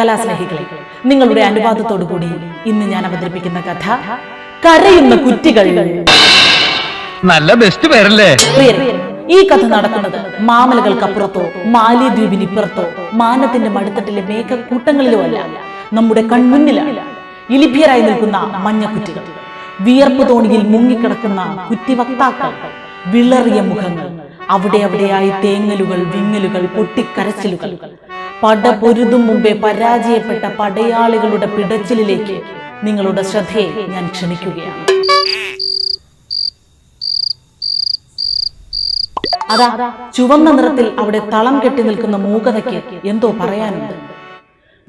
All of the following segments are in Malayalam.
കലാസ്നേഹികളെ നിങ്ങളുടെ അനുവാദത്തോടു കൂടി ഇന്ന് ഞാൻ അവതരിപ്പിക്കുന്ന കഥ കരയുന്ന കുറ്റികൾ നല്ല ബെസ്റ്റ് പേരല്ലേ? ഈ കഥ നടക്കുന്നത് മാമലകൾക്കപ്പുറത്തോ മാലിദ്വീപിനിപ്പുറത്തോ മാനത്തിന്റെ മടുത്തട്ടിലെ മേഘക്കൂട്ടങ്ങളിലോ അല്ല നമ്മുടെ കൺമുന്നിലാണ് ഇലിഭ്യരായി നിൽക്കുന്ന മഞ്ഞക്കുറ്റികൾ വിയർപ്പ് തോണിയിൽ മുങ്ങിക്കിടക്കുന്ന കുറ്റിവക്താക്കൾ വിളറിയ മുഖങ്ങൾ. അവിടെ അവിടെയായി തേങ്ങലുകൾ വിങ്ങലുകൾ പൊട്ടിക്കരച്ചിലുകൾ. പട പൊരുതും മുമ്പേ പരാജയപ്പെട്ട പടയാളികളുടെ പിടച്ചിലിലേക്ക് നിങ്ങളുടെ ശ്രദ്ധയെ ഞാൻ ക്ഷണിക്കുകയാണ്. അതാ ചുവന്ന നിറത്തിൽ അവിടെ തളം കെട്ടി നിൽക്കുന്ന മൂകതയ്ക്ക് എന്തോ പറയാനുണ്ട്.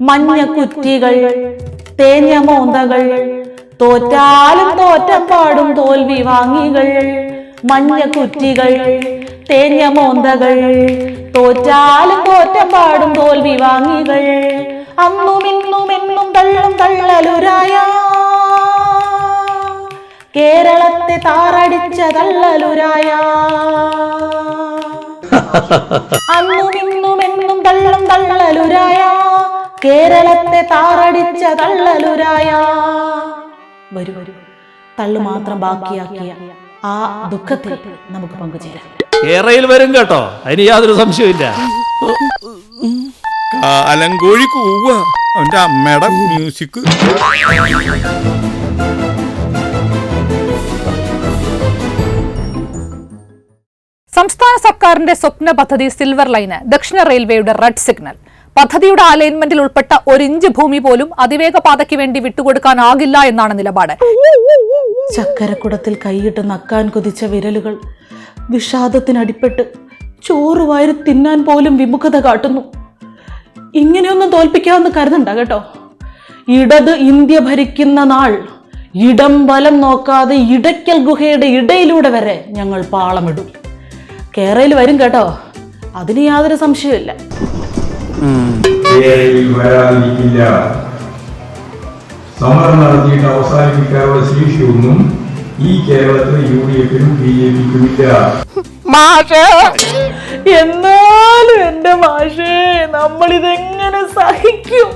മഞ്ഞ കുറ്റികൾ തേഞ്ഞ മോന്തകൾ തോറ്റാലും തോറ്റപ്പാടും തോൽവി വാങ്ങികൾ മഞ്ഞ കുറ്റികൾ തേഞ്ഞ മോന്തകൾ തോറ്റാലും തോറ്റം പാടും തോൽവി വാങ്ങികൾ. അന്നും ഇന്നും എന്നും തള്ളും തള്ളലുരായ കേരളത്തെ താറടിച്ച തള്ളലുരായ. അന്നും ഇന്നും എന്നും തള്ളും തള്ളലുരായ കേരളത്തെ താറടിച്ച തള്ളലുരായ. വരൂ വരൂ. തള്ളു മാത്രം ബാക്കിയാക്കിയ ആ ദുഃഖത്തിൽ നമുക്ക് പങ്കുചേരാം. കേരയിൽ വരും കേട്ടോ. അതിന് യാതൊരു സംശയമില്ല കാലങ്കോഴി കൂവ അവന്റെ അമ്മയുടെ മ്യൂസിക് സംസ്ഥാന സർക്കാരിന്റെ സ്വപ്ന പദ്ധതി സിൽവർ ലൈന് ദക്ഷിണ റെയിൽവേയുടെ റെഡ് സിഗ്നൽ പദ്ധതിയുടെ അലൈൻമെന്റിൽ ഉൾപ്പെട്ട ഒരു ഇഞ്ച് ഭൂമി പോലും അതിവേഗ പാതയ്ക്ക് വേണ്ടി വിട്ടുകൊടുക്കാനാകില്ല എന്നാണ് നിലപാട്. ചക്കരക്കുടത്തിൽ കൈയിട്ട് നക്കാൻ കൊതിച്ച വിരലുകൾ വിഷാദത്തിനടിപ്പെട്ട് ചോറ് വാരി തിന്നാൻ പോലും വിമുഖത കാട്ടുന്നു. ഇങ്ങനെയൊന്നും തോൽപ്പിക്കാമെന്ന് കരുതണ്ട കേട്ടോ. ഇടത് ഇന്ത്യ ഭരിക്കുന്ന നാൾ ഇടം വലം നോക്കാതെ ഇടയ്ക്കൽ ഗുഹയുടെ ഇടയിലൂടെ വരെ ഞങ്ങൾ പാളമിടും. കേരളയിൽ വരും കേട്ടോ. അതിന് യാതൊരു സംശയമില്ല സമരം നടത്തിയിട്ട് അവസാനിപ്പിക്കാനുള്ള ശേഷിയൊന്നും ഈ കേരളത്തിൽ യു ഡി എഫിനും ബി ജെ പിക്കുമില്ല എന്നാലും എന്റെ മാഷേ നമ്മൾ ഇതെങ്ങനെ സഹിക്കും?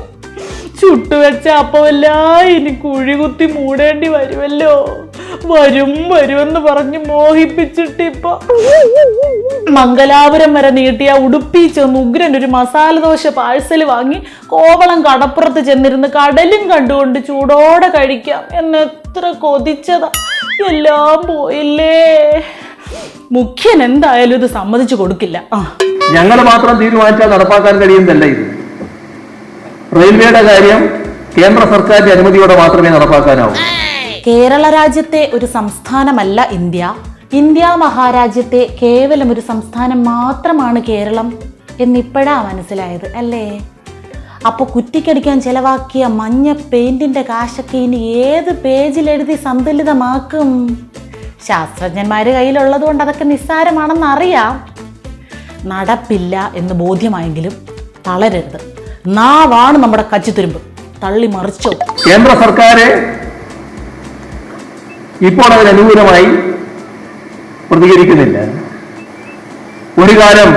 ചുട്ടുവെച്ച അപ്പമല്ല ഇനി കുഴികുത്തി മൂടേണ്ടി വരുമല്ലോ. വരും വരുമെന്ന് പറഞ്ഞ് മോഹിപ്പിച്ചിട്ട് ഇപ്പൊ മംഗലാപുരം വരെ നീട്ടിയ ഉടുപ്പി ചെന്ന് ഉഗ്രൻ ഒരു മസാല ദോശ പാഴ്സൽ വാങ്ങി കോവളം കടപ്പുറത്ത് ചെന്നിരുന്ന് കടലും കണ്ടുകൊണ്ട് ചൂടോടെ കഴിക്കാം. എന്ന് എത്ര കൊതിച്ചതാ. എല്ലാം പോയില്ലേ? മുഖ്യൻ എന്തായാലും ഇത് സമ്മതിച്ചു കൊടുക്കില്ല. ആ. ഞങ്ങൾ മാത്രം തീരുമാനിച്ചാൽ നടപ്പാക്കാൻ കഴിയുന്നതല്ല ഇത്. റെയിൽവേയുടെ കാര്യം കേന്ദ്ര സർക്കാരിന്റെ അനുമതിയോടെ മാത്രമേ നടപ്പാക്കാനാവൂ. കേരള രാജ്യത്തെ ഒരു സംസ്ഥാനമല്ല ഇന്ത്യ. ഇന്ത്യ മഹാരാജ്യത്തെ കേവലം ഒരു സംസ്ഥാനം മാത്രമാണ് കേരളം എന്നിപ്പോഴാ മനസ്സിലായത് അല്ലേ? അപ്പോൾ കുറ്റിക്കടിക്കാൻ ചിലവാക്കിയ മഞ്ഞ പെയിന്റിന്റെ കാശൊക്കെ ഇനി ഏത് പേജിലെഴുതി സന്തുലിതമാക്കും? ശാസ്ത്രജ്ഞന്മാർ കയ്യിലുള്ളത് കൊണ്ട് അതൊക്കെ നിസ്സാരമാണെന്ന് അറിയാം നടപ്പില്ല എന്ന് ബോധ്യമായെങ്കിലും തളരരുത്. നാവാണ് നമ്മുടെ കച്ചിത്തുരുമ്പ് തള്ളി മറിച്ചോ? കേന്ദ്ര സർക്കാർ ഇപ്പോൾ അതിനനുകൂലമായി പ്രതികരിക്കുന്നില്ല. ഒരു കാലം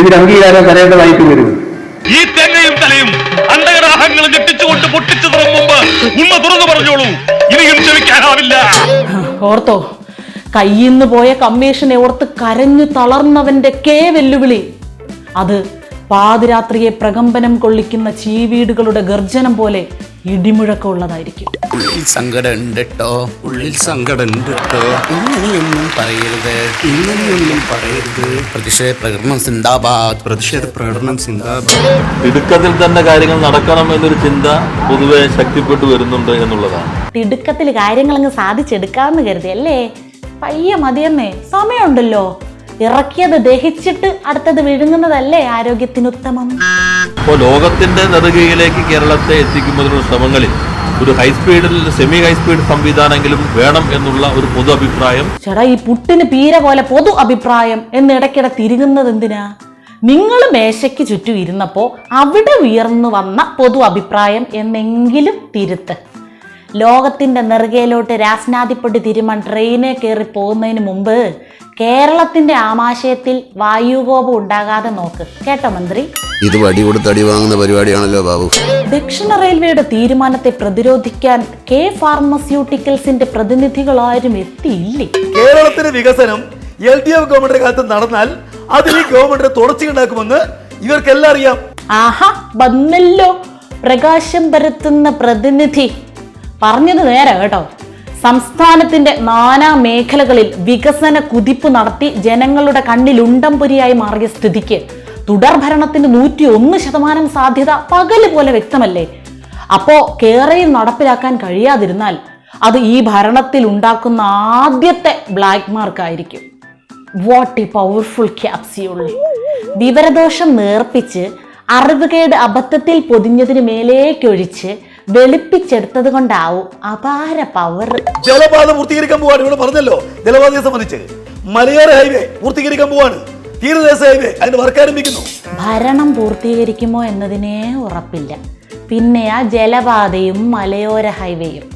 ഇതിന് അംഗീകാരം തരേണ്ടതായിട്ട് വരും. ഈ തേങ്ങയും തലയും അണ്ടകരാഹങ്ങൾ ഞെട്ടിച്ചുകൊണ്ട് പൊട്ടിച്ചു തുറം മുമ്പ് ഉമ്മ തുറന്നു പറഞ്ഞോളൂ. ഇനിയും ക്ഷമിക്കാനാവില്ല. ഓർത്തോ കയ്യിന്ന് പോയ കമ്മീഷനെ ഓർത്ത് കരഞ്ഞു തളർന്നവന്റെ കേ വെല്ലുവിളി. അത് പാതിരാത്രിയെ പ്രകമ്പനം കൊള്ളിക്കുന്ന ചീവീടുകളുടെ ഗർജനം പോലെ ഇടിമുഴക്കമുള്ളതായിരിക്കും. ഉള്ളിൽ സങ്കടം ഉണ്ട് കേട്ടോ ഉള്ളിൽ സങ്കടം ഉണ്ട് കേട്ടോ ഇങ്ങനെയൊന്നും പറയരുത് ഇങ്ങനെയൊന്നും പറയരുത്. പ്രതിഷേധ പ്രകടനം സിന്ദാബാദ് പ്രതിഷേധ പ്രകടനം സിന്ദാബാദ്. ഇടുക്കത്തിൽ തന്നെ കാര്യങ്ങൾ നടക്കണം എന്നൊരു ചിന്ത പൊതുവെ ശക്തിപ്പെട്ടു വരുന്നുണ്ട് എന്നുള്ളതാണ്. തിടുക്കത്തിൽ കാര്യങ്ങളങ്ങ് സാധിച്ചെടുക്കാമെന്ന് കരുതി അല്ലേ? പയ്യെ മതിയെന്നേ സമയമുണ്ടല്ലോ. ഇറക്കിയത് ദഹിച്ചിട്ട് അടുത്തത് വിഴുങ്ങുന്നതല്ലേ ആരോഗ്യത്തിനുത്തമം? ഇപ്പോ ലോകത്തിന്റെ നെറുകയിലേക്ക് കേരളത്തെ എത്തിക്കുന്നതിനുള്ള ശ്രമങ്ങളിൽ ഒരു ഹൈസ്പീഡിൽ സെമി ഹൈസ്പീഡ് സംവിധാനമെങ്കിലും വേണം എന്നുള്ള ഒരു പൊതു അഭിപ്രായം. ചേട്ടാ ഈ പുട്ടിന് പീര പോലെ പൊതു അഭിപ്രായം എന്ന് ഇടയ്ക്കിടെ തിരികുന്നത് എന്തിനാ? നിങ്ങൾ മേശയ്ക്ക് ചുറ്റും ഇരുന്നപ്പോൾ അവിടെ ഉയർന്നു വന്ന പൊതു അഭിപ്രായം എന്നെങ്കിലും തിരുത്ത്. ലോകത്തിന്റെ നെറുകയിലോട്ട് രാസ്നാദിപ്പൊടി തിരുമാൻ ട്രെയിനെ കയറി പോകുന്നതിന് മുമ്പ് കേരളത്തിന്റെ ആമാശയത്തിൽ വായുകോപം ഉണ്ടാകാതെ നോക്ക്. കേട്ടോ മന്ത്രി? ഇത് വടി കൊടുത്ത് അടി വാങ്ങുന്ന പരിപാടിയാണല്ലോ ബാബു. ദക്ഷിണ റെയിൽവേയുടെ തീരുമാനത്തെ പ്രതിരോധിക്കാൻ കെ ഫാർമസ്യൂട്ടിക്കൽസിന്റെ പ്രതിനിധികളാരും എത്തിയില്ലേ? കേരളത്തിന്റെ വികസനം എൽ ഡി എഫ് ഗവൺമെന്റിന്റെ കാലത്ത് നടന്നാൽ അതിൽ ഈ ഗവൺമെന്റ് തുടച്ചുണ്ടാക്കുമെന്ന് ഇവർക്കെല്ലാം അറിയാം. ആഹാ വന്നല്ലോ. പ്രകാശം പരത്തുന്ന പ്രതിനിധി. പറഞ്ഞത് നേരെ കേട്ടോ. സംസ്ഥാനത്തിന്റെ നാനാ മേഖലകളിൽ വികസന കുതിപ്പ് നടത്തി ജനങ്ങളുടെ കണ്ണിൽ ഉണ്ടംപുരിയായി മാറിയ സ്ഥിതിക്ക് തുടർ ഭരണത്തിന് നൂറ്റി ഒന്ന് ശതമാനം സാധ്യത പകൽ പോലെ വ്യക്തമല്ലേ? അപ്പോ കേരയിൽ നടപ്പിലാക്കാൻ കഴിയാതിരുന്നാൽ അത് ഈ ഭരണത്തിൽ ഉണ്ടാക്കുന്ന ആദ്യത്തെ ബ്ലാക്ക് മാർക്കായിരിക്കും വാട്ട് ഈ പവർഫുൾ ക്യാപ്സ്യൂൾ വിവരദോഷം നേർപ്പിച്ച് അറിവുകേട് അബദ്ധത്തിൽ പൊതിഞ്ഞതിന് മേലേക്കൊഴിച്ച് വെളുപ്പിച്ചെടുത്തത് കൊണ്ടാവും അപാര പവർ ജലപാത പൂർത്തീകരിക്കാൻ പോവാണ് ഇവിടെ പറഞ്ഞല്ലോ. ജലപാതയെ സംബന്ധിച്ച്. മലയോര ഹൈവേ പൂർത്തീകരിക്കാൻ പോവാണ്. തീരദേശ ഹൈവേ അതിന്റെ വർക്ക് ആരംഭിക്കുന്നു. ഭരണം പൂർത്തീകരിക്കുമോ എന്നതിനേ ഉറപ്പില്ല. പിന്നെ ആ ജലപാതയും മലയോര ഹൈവേയും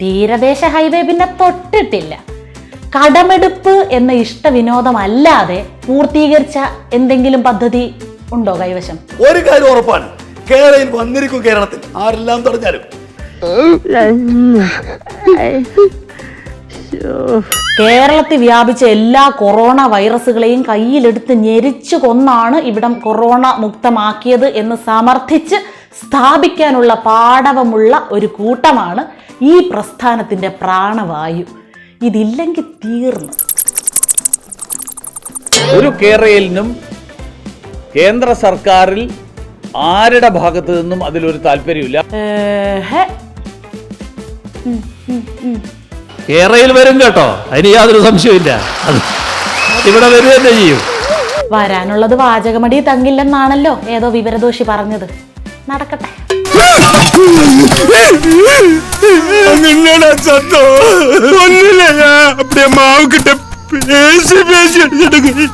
തീരദേശ ഹൈവേ പിന്നെ തൊട്ടിട്ടില്ല. കടമെടുപ്പ് എന്ന ഇഷ്ടവിനോദമല്ലാതെ പൂർത്തീകരിച്ച എന്തെങ്കിലും പദ്ധതി ഉണ്ടോ കൈവശം? ഒരു കാര്യം ഉറപ്പാണ്. കേരളയിൽ വന്നിരിക്കും കേരളത്തിൽ. ആരെല്ലാം തടഞ്ഞാലും കേരളത്തിൽ വ്യാപിച്ച എല്ലാ കൊറോണ വൈറസുകളെയും കയ്യിലെടുത്ത് ഞെരിച്ചു കൊന്നാണ് ഇവിടം കൊറോണ മുക്തമാക്കിയത് എന്ന് സമർത്ഥിച്ച് സ്ഥാപിക്കാനുള്ള പാടവമുള്ള ഒരു കൂട്ടമാണ് ഈ പ്രസ്ഥാനത്തിന്റെ പ്രാണവായു. ഇതില്ലെങ്കിൽ തീർന്നു. ഒരു കേരളിനും കേന്ദ്ര സർക്കാരിൽ ആരുടെ ഭാഗത്തു നിന്നും അതിലൊരു താല്പര്യമില്ല ഏഹ്. കേരളയിൽ വരും കേട്ടോ അതിന് യാതൊരു സംശയമില്ല അത് ഇവിടെ വരിക തന്നെ ചെയ്യും വരാനുള്ളത് വാചകമടി തങ്ങില്ലെന്നാണല്ലോ ഏതോ വിവരദോഷി പറഞ്ഞത് നടക്കട്ടെ ഒന്നില്ല அப்படியே மாவு கிட்ட பேசி பேசி எடுத்துட்டு